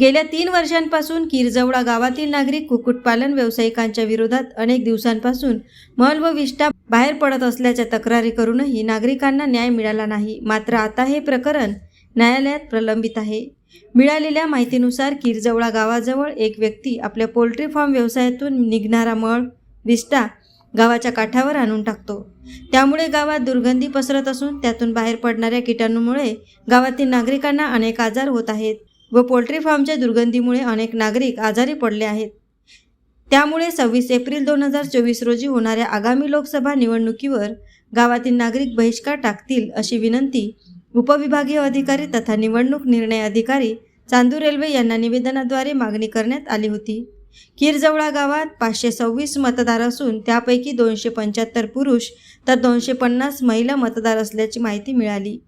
गेल्या तीन वर्षांपासून किरजवळा गावातील नागरिक कुक्कुटपालन व्यावसायिकांच्या विरोधात अनेक दिवसांपासून मल व विष्ठा बाहेर पडत असल्याच्या तक्रारी करूनही नागरिकांना न्याय मिळाला नाही. मात्र आता हे प्रकरण न्यायालयात प्रलंबित आहे. मिळालेल्या माहितीनुसार किरजवळा गावाजवळ एक व्यक्ती आपल्या पोल्ट्री फार्म व्यवसायातून निघणारा मळ विष्टा गावाच्या काठावर आणून टाकतो. त्यामुळे गावात दुर्गंधी पसरत असून त्यातून बाहेर पडणाऱ्या किटाणूमुळे गावातील नागरिकांना अनेक आजार होत आहेत. व पोल्ट्री फार्मच्या दुर्गंधीमुळे अनेक नागरिक आजारी पडले आहेत. त्यामुळे सव्वीस एप्रिल दोन हजार चोवीस रोजी होणाऱ्या आगामी लोकसभा निवडणुकीवर गावातील नागरिक बहिष्कार टाकतील अशी विनंती उपविभागीय अधिकारी तथा निवडणूक निर्णय अधिकारी चांदू रेल्वे यांना निवेदनाद्वारे मागणी करण्यात आली होती. किरजवळा गावात पाचशे सव्वीस मतदार असून त्यापैकी दोनशे पंच्याहत्तर पुरुष तर दोनशे पन्नास महिला मतदार असल्याची माहिती मिळाली.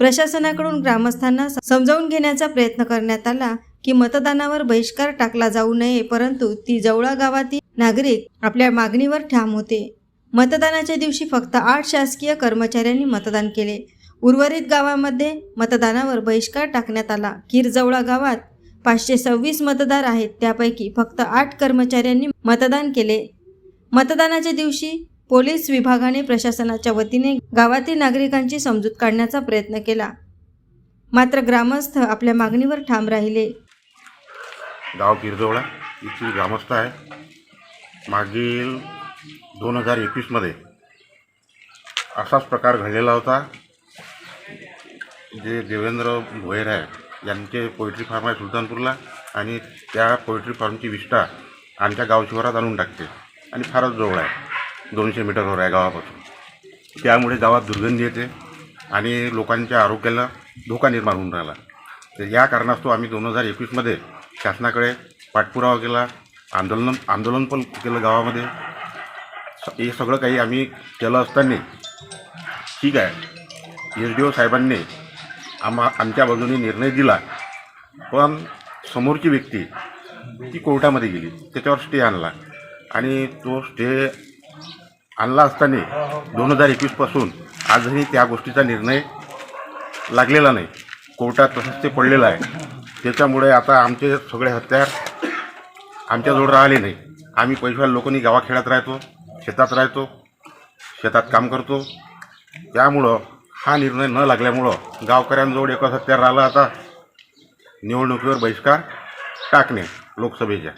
प्रशासनाकडून ग्रामस्थांना समजावून घेण्याचा प्रयत्न करण्यात आला की मतदानावर बहिष्कार टाकला जाऊ नये परंतु ती जवळा गावातील नागरिक आपल्या मागणीवर ठाम होते. मतदानाच्या दिवशी फक्त आठ शासकीय कर्मचाऱ्यांनी मतदान केले. उर्वरित गावामध्ये मतदानावर बहिष्कार टाकण्यात आला. किरजवळा गावात पाचशे सव्वीस मतदार आहेत त्यापैकी फक्त आठ कर्मचाऱ्यांनी मतदान केले. मतदानाच्या दिवशी पोलीस विभागाने प्रशासनाच्या वतीने गावातील नागरिकांची समजूत काढण्याचा प्रयत्न केला. मात्र ग्रामस्थ आपल्या मागणीवर ठाम राहिले. गाव किरजवळा इथली ग्रामस्थ आहे. मागील दोन हजार एकवीसमध्ये असाच प्रकार घडलेला होता. जे देवेंद्र भोयर आहे यांचे पोल्ट्री फार्म आहे सुलतानपूरला आणि त्या पोल्ट्री फार्मची विष्ठा आमच्या गावशिवारात आणून टाकते. आणि फारच जवळ आहे. दोनशे मीटरवर हो आहे गावापासून. त्यामुळे गावात दुर्गंधी येते आणि लोकांच्या आरोग्याला धोका निर्माण होऊन राहिला. तर या कारणास्तव आम्ही दोन हजार एकवीसमध्ये शासनाकडे पाठपुरावा केला आंदोलन आंदोलन पण केलं गावामध्ये. हे सगळं काही आम्ही केलं असताना ठीक आहे. एस डी ओ साहेबांनी आम्हा आमच्या बाजूने निर्णय दिला पण समोरची व्यक्ती ती कोर्टामध्ये गेली त्याच्यावर स्टे आणला आणि तो स्टे आणला असताना दोन हजार एकवीसपासून आजही त्या गोष्टीचा निर्णय लागलेला नाही. कोर्टात तसंच ते पडलेलं आहे. त्याच्यामुळे आता आमचे सगळे हत्यार आमच्याजवळ राहिले नाही. आम्ही पैशाला लोकांनी गावाखेड्यात राहतो शेतात राहतो शेतात काम करतो. त्यामुळं हा निर्णय न लागल्यामुळं गावकऱ्यांजवळ एकच हत्यार राहिला आता निवडणुकीवर बहिष्कार टाकणे लोकसभेच्या.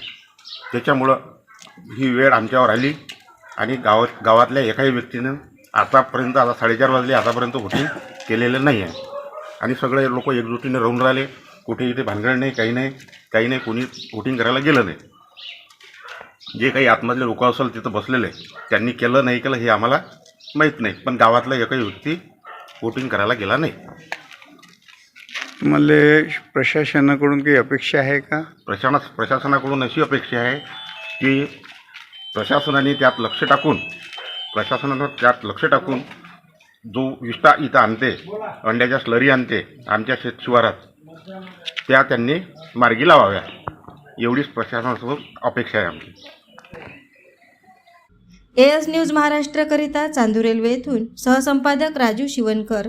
त्याच्यामुळं ही वेळ आमच्यावर आली. आणि गावात गावातल्या एकाही व्यक्तीनं आतापर्यंत आता साडेचार वाजले आतापर्यंत व्होटिंग केलेलं नाही आहे आणि सगळे लोक एकजुटीने राहून राहिले. कुठे इथे भानगड नाही काही नाही काही नाही कोणी व्होटिंग करायला गेलं नाही. जे काही आतमधले लोक असेल तिथं बसलेले त्यांनी केलं नाही केलं हे आम्हाला माहीत नाही. पण गावातला एकही व्यक्ती वोटिंग करायला गेला नाही. तुम्हाला प्रशासनाकडून काही अपेक्षा आहे का? प्रशासना प्रशासनाकडून अशी अपेक्षा आहे की प्रशासनाने त्यात लक्ष टाकून प्रशासनानं त्यात लक्ष टाकून जो विष्टा इथं आणते अंड्याच्या स्लरी आणते आमच्या शेत शिवारात त्या त्यांनी मार्गी लावाव्या. एवढीच प्रशासनासमोर अपेक्षा आहे आमची. एस न्यूज महाराष्ट्रकरिता चांदूर रेल्वे येथून सहसंपादक राजू शिवणकर